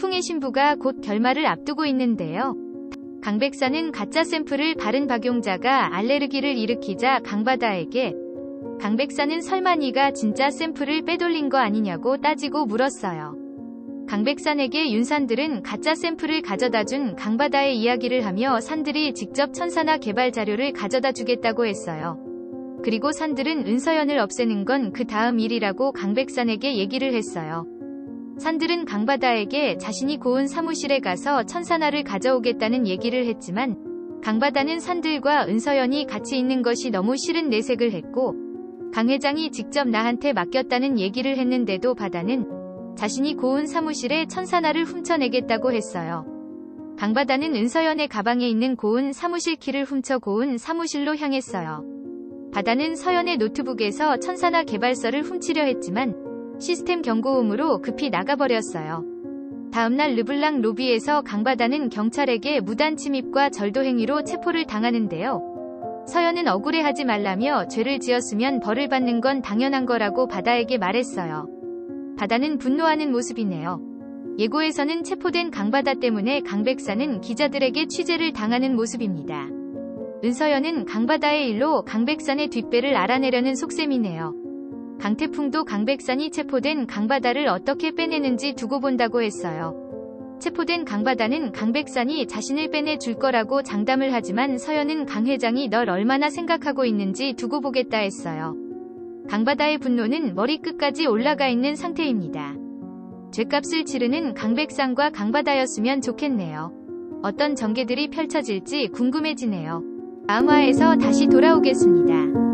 태풍의 신부가 곧 결말을 앞두고 있는데요. 강 백사는 가짜 샘플을 바른 박용자가 알레르기를 일으키자 강바다에게 강 백사는 설마 네가 진짜 샘플을 빼돌린 거 아니냐고 따지고 물었어요. 강 백산에게 윤산들은 가짜 샘플을 가져다 준 강바다의 이야기를 하며 산들이 직접 천사나 개발 자료를 가져다 주겠다고 했어요. 그리고 산들은 은서연을 없애는 건 그 다음 일이라고 강백산에게 얘기를 했어요. 산들은 강바다에게 자신이 고은 사무실에 가서 천사나를 가져오겠다는 얘기를 했지만 강바다는 산들과 은서연이 같이 있는 것이 너무 싫은 내색을 했고 강 회장이 직접 나한테 맡겼다는 얘기를 했는데도 바다는 자신이 고은 사무실에 천사나를 훔쳐내겠다고 했어요. 강바다는 은서연의 가방에 있는 고은 사무실 키를 훔쳐 고은 사무실로 향했어요. 바다는 서연의 노트북에서 천사나 개발서를 훔치려 했지만 시스템 경고음으로 급히 나가버렸어요. 다음날 르블랑 로비에서 강바다는 경찰에게 무단 침입과 절도 행위로 체포를 당하는데요. 서연은 억울해하지 말라며 죄를 지었으면 벌을 받는 건 당연한 거라고 바다에게 말했어요. 바다는 분노하는 모습이네요. 예고에서는 체포된 강바다 때문에 강백사는 기자들에게 취재를 당하는 모습입니다. 은서연은 강바다의 일로 강백산의 뒷배를 알아내려는 속셈이네요. 강태풍도 강백산이 체포된 강바다를 어떻게 빼내는지 두고 본다고 했어요. 체포된 강바다는 강백산이 자신을 빼내 줄 거라고 장담을 하지만 서연은 강 회장이 널 얼마나 생각하고 있는지 두고 보겠다 했어요. 강바다의 분노는 머리끝까지 올라가 있는 상태입니다. 죄값을 치르는 강백산과 강바다였으면 좋겠네요. 어떤 전개들이 펼쳐질지 궁금해지네요. 다음 화에서 다시 돌아오겠습니다.